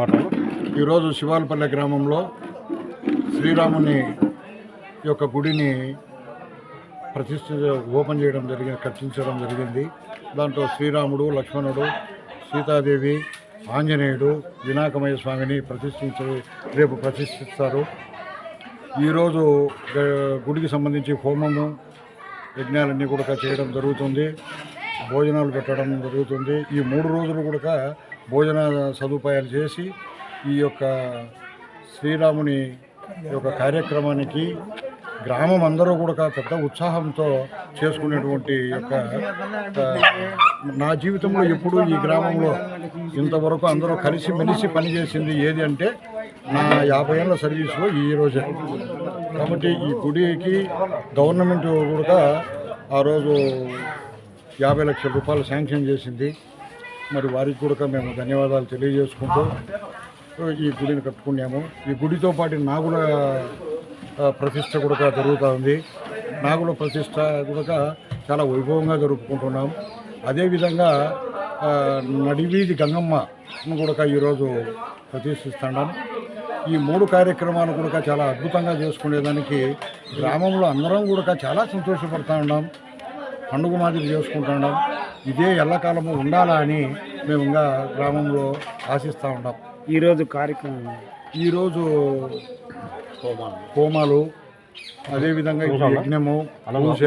మాట్లాడు ఈరోజు శివాలపల్లె గ్రామంలో శ్రీరాముని యొక్క గుడిని ప్రతిష్ఠ ఓపెన్ చేయడం జరిగింది కట్టించడం జరిగింది. దాంట్లో శ్రీరాముడు లక్ష్మణుడు సీతాదేవి ఆంజనేయుడు వినాయకమయ్య స్వామిని ప్రతిష్ఠించే రేపు ప్రతిష్ఠిస్తారు. ఈరోజు గుడికి సంబంధించి హోమము యజ్ఞాలన్నీ కూడా చేయడం జరుగుతుంది. భోజనాలు పెట్టడం జరుగుతుంది. ఈ మూడు రోజులు కూడా భోజన సదుపాయాలు చేసి ఈ యొక్క శ్రీరాముని యొక్క కార్యక్రమానికి గ్రామం అందరూ కూడా పెద్ద ఉత్సాహంతో చేసుకునేటువంటి యొక్క నా జీవితంలో ఎప్పుడు ఈ గ్రామంలో ఇంతవరకు అందరూ కలిసి మెలిసి పనిచేసింది ఏది అంటే నా యాభై ఏళ్ళ సర్వీస్లో ఈ రోజే. కాబట్టి ఈ గుడికి గవర్నమెంట్ కూడా ఆ రోజు యాభై లక్షల రూపాయలు శాంక్షన్ చేసింది. మరి వారికి కూడా మేము ధన్యవాదాలు తెలియజేసుకుంటూ ఈ గుడిని కట్టుకున్నాము. ఈ గుడితో పాటు నాగుల ప్రతిష్ట కూడా జరుగుతూ ఉంది. నాగుల ప్రతిష్ట కూడా చాలా వైభవంగా జరుపుకుంటున్నాం. అదేవిధంగా నడివీధి గంగమ్మను కూడా ఈరోజు ప్రతిష్ఠిస్తున్నాం ఈ మూడు కార్యక్రమాలు కూడా చాలా అద్భుతంగా చేసుకునేదానికి గ్రామంలో అందరం కూడా చాలా సంతోషపడుతూ ఉన్నాం. పండుగ మాదిరి చేసుకుంటున్నాం ఇదే ఎల్లకాలము ఉండాలా అని మేము ఇంకా గ్రామంలో ఆశిస్తూ ఉన్నాం ఈరోజు కార్యక్రమం ఈరోజు హోమాలు. అదేవిధంగా ఈ యజ్ఞము పూజ.